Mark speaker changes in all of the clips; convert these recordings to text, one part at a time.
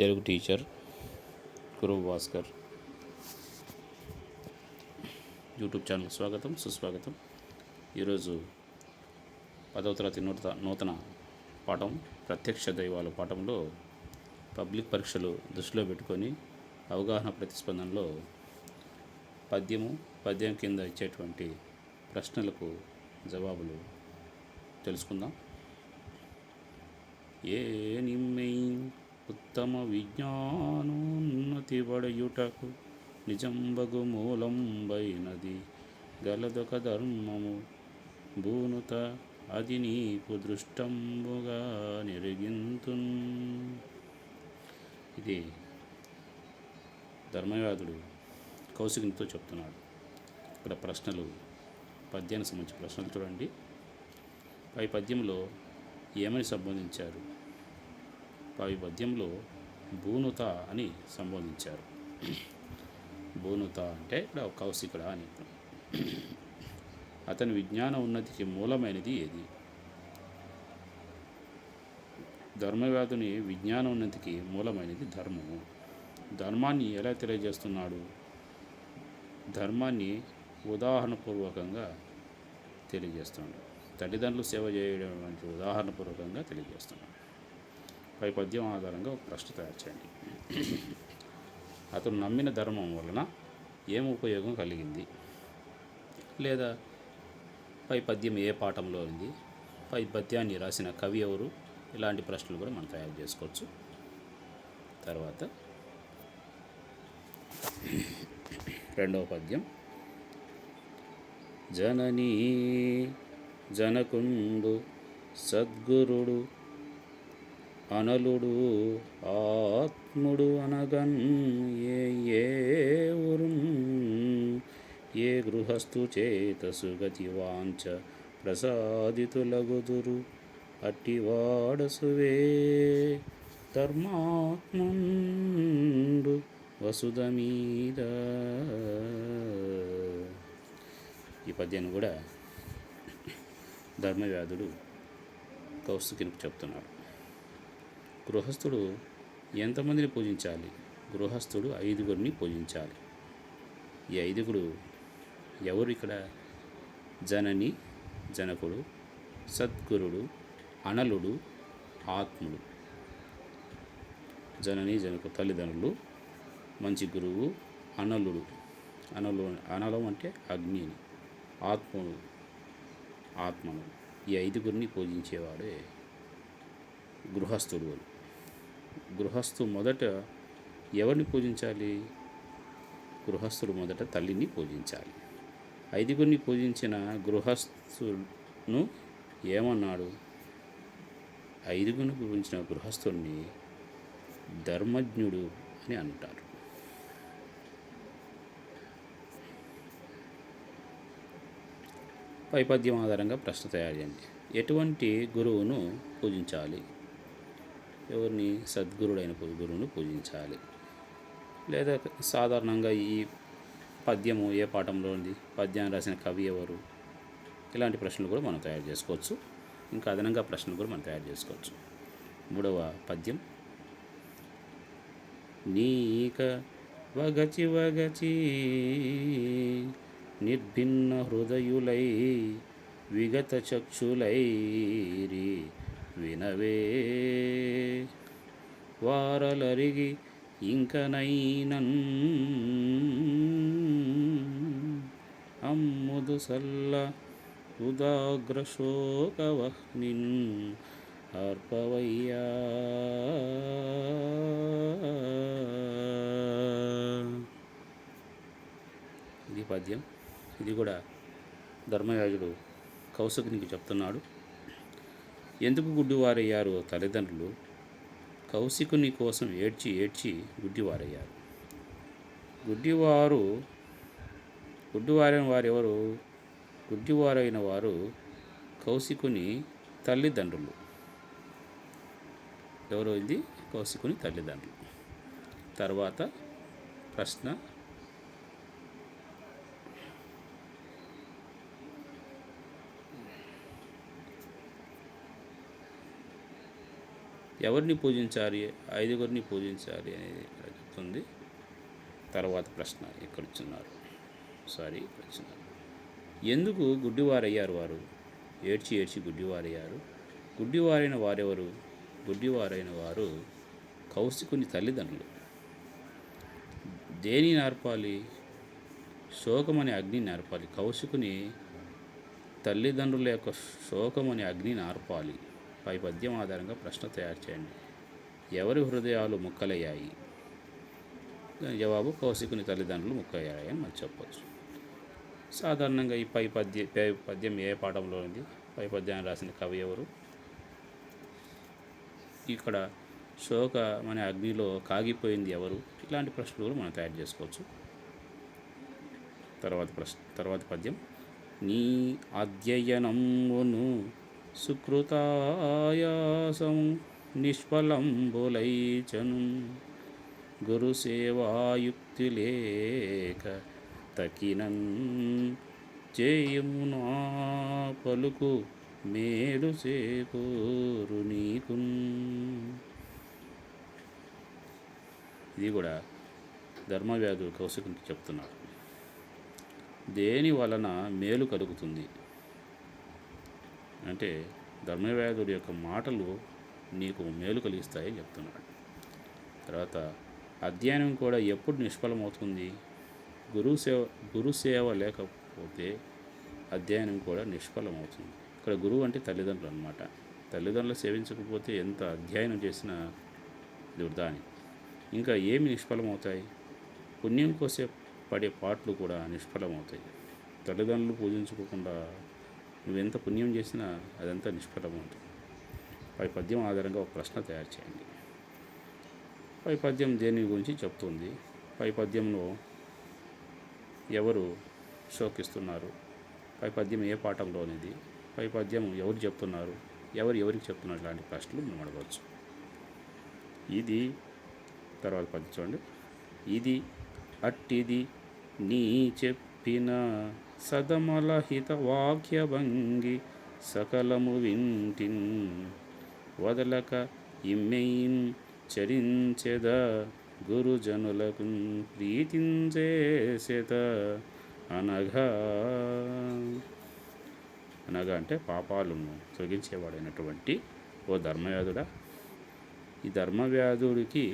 Speaker 1: Telugu teacher గురువు Bhaskar. YouTube channel స్వాగతం సుస్వాగతం. ఈరోజు పదవ తరగతి నూతన నూతన పాఠం ప్రత్యక్ష దైవాల పాఠంలో పబ్లిక్ పరీక్షలు దృష్టిలో పెట్టుకొని అవగాహన ప్రతిస్పందనలో పద్యము పద్యం కింద ఇచ్చేటువంటి ప్రశ్నలకు జవాబులు తెలుసుకుందాం. ఏ నిమ్మై ఉత్తమ విజ్ఞానోన్నతి పడయుటకు నిజంబగు మూలంబైనది. గలదొక ధర్మము. భూనుత అది నీకు దృష్టంబుగా నెరిగింతున్. ఇది ధర్మవ్యాధుడు కౌశికునితో చెప్తున్నాడు. ఇక్కడ ప్రశ్నలు పద్యానికి సంబంధించిన ప్రశ్నలు చూడండి. పై పద్యంలో ఏమని సంబోధించారు? పై పద్యంలో భూనుత అని సంబోధించారు. భూనుత అంటే ఇక్కడ కౌశికుడ అని. అతని విజ్ఞాన ఉన్నతికి మూలమైనది ఏది? ధర్మవ్యాధుని విజ్ఞాన ఉన్నతికి మూలమైనది ధర్మము. ధర్మాన్ని ఎలా తెలియజేస్తున్నాడు? ధర్మాన్ని ఉదాహరణపూర్వకంగా తెలియజేస్తున్నాడు. తల్లిదండ్రులు సేవ చేయడం వంటి ఉదాహరణపూర్వకంగా తెలియజేస్తున్నాడు. పై పద్యం ఆధారంగా ఒక ప్రశ్న తయారు చేయండి. అతను నమ్మిన ధర్మం వలన ఏం ఉపయోగం కలిగింది? లేదా పై పద్యం ఏ పాఠంలో ఉంది? పై పద్యాన్ని రాసిన కవి ఎవరు? ఇలాంటి ప్రశ్నలు కూడా మనం తయారు చేసుకోవచ్చు. తర్వాత రెండవ పద్యం. జననీ జనకుండు సద్గురుడు అనలుడు ఆత్ముడు అనగన్ ఏ ఏ ఊరున్? ఏ గృహస్థు చేతసు సుగతి వాంచ ప్రసాదితులగుదురు? అట్టివాడసువే ధర్మాత్ముండు వసుధ మీద ఈ పద్యాన్ని కూడా ధర్మవ్యాధుడు కౌస్తుకినికి చెప్తున్నాడు గృహస్థుడు ఎంతమందిని పూజించాలి? గృహస్థుడు ఐదుగురిని పూజించాలి. ఈ ఐదుగురు ఎవరు ఇక్కడ? జనని జనకుడు సద్గురుడు అనలుడు ఆత్ముడు. జనని జనకు తల్లిదండ్రులు మంచి గురువు అనలుడు. అనలు అనలం అంటే అగ్నిని ఆత్మను ఆత్మను. ఈ ఐదుగురిని పూజించేవాడే గృహస్థుడు అని. గృహస్థు మొదట ఎవరిని పూజించాలి? గృహస్థుడు మొదట తల్లిని పూజించాలి. ఐదుగురిని పూజించిన గృహస్థును ఏమన్నాడు? ఐదుగురిని పూజించిన గృహస్థుడిని ధర్మజ్ఞుడు అని అంటారు. పైపద్యం ఆధారంగా ప్రశ్న తయారు చేయండి. ఎటువంటి గురువును పూజించాలి? ఎవరిని సద్గురుడైన పూ- గురువును పూజించాలి. లేదా సాధారణంగా ఈ పద్యము ఏ పాఠంలో ఉంది పద్యాన్ని రాసిన కవి ఎవరు? ఇలాంటి ప్రశ్నలు కూడా మనం తయారు చేసుకోవచ్చు. ఇంకా అదనంగా ప్రశ్నలు కూడా మనం తయారు చేసుకోవచ్చు. మూడవ పద్యం. నీక వగచి వగచి నిర్భిన్న హృదయులై విగత చక్షులైరి వినవే. వారలరిగి ఇంకనైనన్. అమ్ముదు సల్ల ఉదాగ్రశోకవహ్నిన్ అర్పవయ్యా. ఇది పద్యం. ఇది కూడా ధర్మయాజుడు కౌశకునికి చెప్తున్నాడు. ఎందుకు గుడ్డివారయ్యారు తల్లిదండ్రులు? కౌశికుని కోసం ఏడ్చి ఏడ్చి గుడ్డివారయ్యారు. గుడ్డివారు గుడ్డివారైన వారెవరు? గుడ్డివారైన వారు కౌశికుని తల్లిదండ్రులు. ఎవరైంది ఇది? కౌశికుని తల్లిదండ్రులు. తర్వాత ప్రశ్న ఎవరిని పూజించాలి? ఐదుగురిని పూజించాలి అనేది ఇక్కడ చెప్తుంది. తర్వాత ప్రశ్న ఇక్కడ ఇచ్చున్నారు. సారీ ఇక్కడ ఇచ్చున్నారు. ఎందుకు గుడ్డివారయ్యారు వారు? ఏడ్చి ఏడ్చి గుడ్డివారయ్యారు. గుడ్డివారైన వారెవరు? గుడ్డివారైన వారు కౌశికుని తల్లిదండ్రులు. దేని నేర్పాలి? శోకమనే అగ్ని నేర్పాలి. కౌశికుని తల్లిదండ్రుల యొక్క శోకమనే అగ్ని నేర్పాలి. పై పద్యం ఆధారంగా ప్రశ్న తయారు చేయండి. ఎవరి హృదయాలు ముక్కలయ్యాయి? జవాబు కౌశికుని తల్లిదండ్రులు ముక్కయ్యాయి అని మనం చెప్పవచ్చు సాధారణంగా ఈ పై పద్య పై పద్యం ఏ పాఠంలో ఉంది పై పద్యాన్ని రాసిన కవి ఎవరు? ఇక్కడ శోక మన అగ్నిలో కాగిపోయింది ఎవరు? ఇలాంటి ప్రశ్నలు మనం తయారు చేసుకోవచ్చు. తర్వాత ప్రశ్న తర్వాత పద్యం. నీ అధ్యయనమును సుకృతాయాసం నిష్ఫలంబులైచను. గురు సేవాయుక్తి లేక తకినన్ చేయమునా పలుకు మేలు చేకూరు నీకు ఇది కూడా ధర్మవ్యాధుడు కౌశికునికి చెప్తున్నాడు దేని వలన మేలు కలుగుతుంది? అంటే ధర్మవ్యాధుడి యొక్క మాటలు నీకు మేలు కలిగిస్తాయని చెప్తున్నాడు. తర్వాత అధ్యయనం కూడా ఎప్పుడు నిష్ఫలమవుతుంది? గురు సేవ గురు సేవ లేకపోతే అధ్యయనం కూడా నిష్ఫలమవుతుంది. ఇక్కడ గురువు అంటే తల్లిదండ్రులు అనమాట తల్లిదండ్రులు సేవించకపోతే ఎంత అధ్యయనం చేసినా దుర్దాని ఇంకా ఏమి నిష్ఫలమవుతాయి? పుణ్యం కోసే పడే పాటలు కూడా నిష్ఫలమవుతాయి. తల్లిదండ్రులు పూజించుకోకుండా నువ్వెంత పుణ్యం చేసినా అదంతా నిష్ఫలమవుతుంది పై పద్యం ఆధారంగా ఒక ప్రశ్న తయారు చేయండి. పై పద్యం దేని గురించి చెప్తుంది? పై పద్యంలో ఎవరు శోకిస్తున్నారు? పై పద్యం ఏ పాఠంలోనిది? పై పద్యం ఎవరు చెప్తున్నారు? ఎవరు ఎవరికి చెప్తున్నారు? ఇలాంటి ప్రశ్నలు మనం అడగవచ్చు. ఇది తర్వాత పద్యం చూడండి. ఇది అట్టిది నీ చెప్పిన సదమలహిత వాక్యభంగి సకలము వింటిన్ వదలక ఇమ్మెయిన్ చరించెద గురుజనులకు ప్రీతించేసేత అనగా అనగా అంటే పాపాలను తొలగించేవాడైనటువంటి ఓ ధర్మవ్యాధుడా ఈ ధర్మవ్యాధుడికి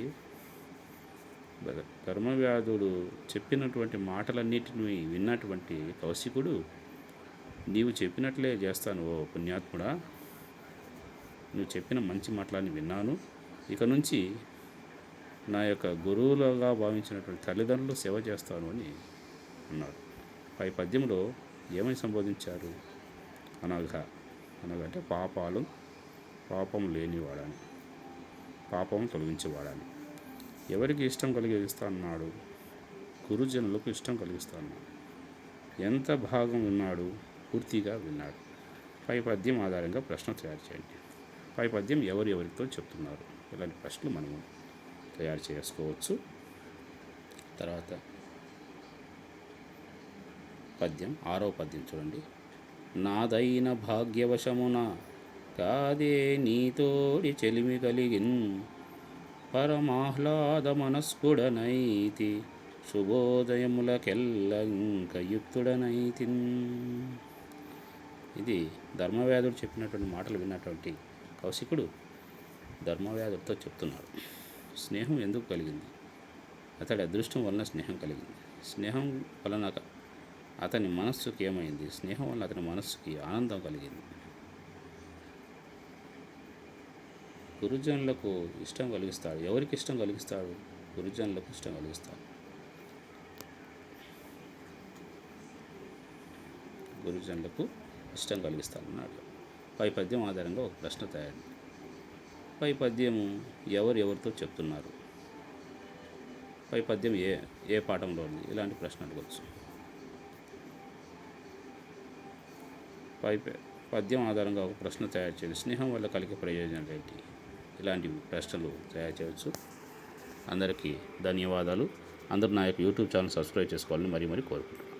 Speaker 1: ధర్మవ్యాధుడు చెప్పినటువంటి మాటలన్నిటిని విన్నటువంటి కౌశికుడు నీవు చెప్పినట్లే చేస్తాను ఓ పుణ్యాత్ముడా. నువ్వు చెప్పిన మంచి మాటలని విన్నాను. ఇక నుంచి నా యొక్క గురువులుగా భావించినటువంటి తల్లిదండ్రులు సేవ చేస్తాను అని అన్నాడు. పై పద్యంలో ఏమని సంబోధించారు? అనగా అనగా అంటే పాపాలు పాపం లేనివాడని పాపం తొలగించేవాడని. ఎవరికి ఇష్టం కలిగిస్తా అన్నాడు? గురుజనులకు ఇష్టం కలిగిస్తా అన్నాడు. ఎంత భాగం విన్నాడు? పూర్తిగా విన్నాడు. పై పద్యం ఆధారంగా ప్రశ్న తయారు చేయండి. పై పద్యం ఎవరు ఎవరితో చెప్తున్నారు? ఇలాంటి ప్రశ్నలు మనము తయారు చేసుకోవచ్చు. తర్వాత పద్యం ఆరో పద్యం చూడండి. నాదైన భాగ్యవశమున కాదే నీతోడి చెలిమి కలిగిన్ పరమాహ్లాద మనస్కుడనైతి శుభోదయములకెల్ల ఇది ధర్మవ్యాధుడు చెప్పినటువంటి మాటలు విన్నటువంటి కౌశికుడు ధర్మవ్యాధుడితో చెప్తున్నాడు స్నేహం ఎందుకు కలిగింది? అతడి అదృష్టం వలన స్నేహం కలిగింది. స్నేహం వలన అతని మనస్సుకి ఏమైంది? స్నేహం వల్ల అతని మనస్సుకి ఆనందం కలిగింది. గురుజనులకు ఇష్టం కలిగిస్తాడు. ఎవరికి ఇష్టం కలిగిస్తాడు? గురుజనులకు ఇష్టం కలిగిస్తాడు. గురుజనులకు ఇష్టం కలిగిస్తాడు అన్నాడు. పై పద్యం ఆధారంగా ఒక ప్రశ్న తయారు. పై పద్యము ఎవరు ఎవరితో చెప్తున్నారు? పై పద్యం ఏ ఏ పాఠంలో ఉంది? ఇలాంటి ప్రశ్న అడగవచ్చు పై పద్యం ఆధారంగా ఒక ప్రశ్న తయారు చేయండి. స్నేహం వల్ల కలిగే ప్రయోజనాలు ఏంటి? ఇలాంటి ప్రశ్నలు తయారు చేయవచ్చు. అందరికీ ధన్యవాదాలు. అందరూ నా యొక్క యూట్యూబ్ ఛానల్ సబ్స్క్రైబ్ చేసుకోవాలని మరీ మరీ కోరుకుంటున్నాను.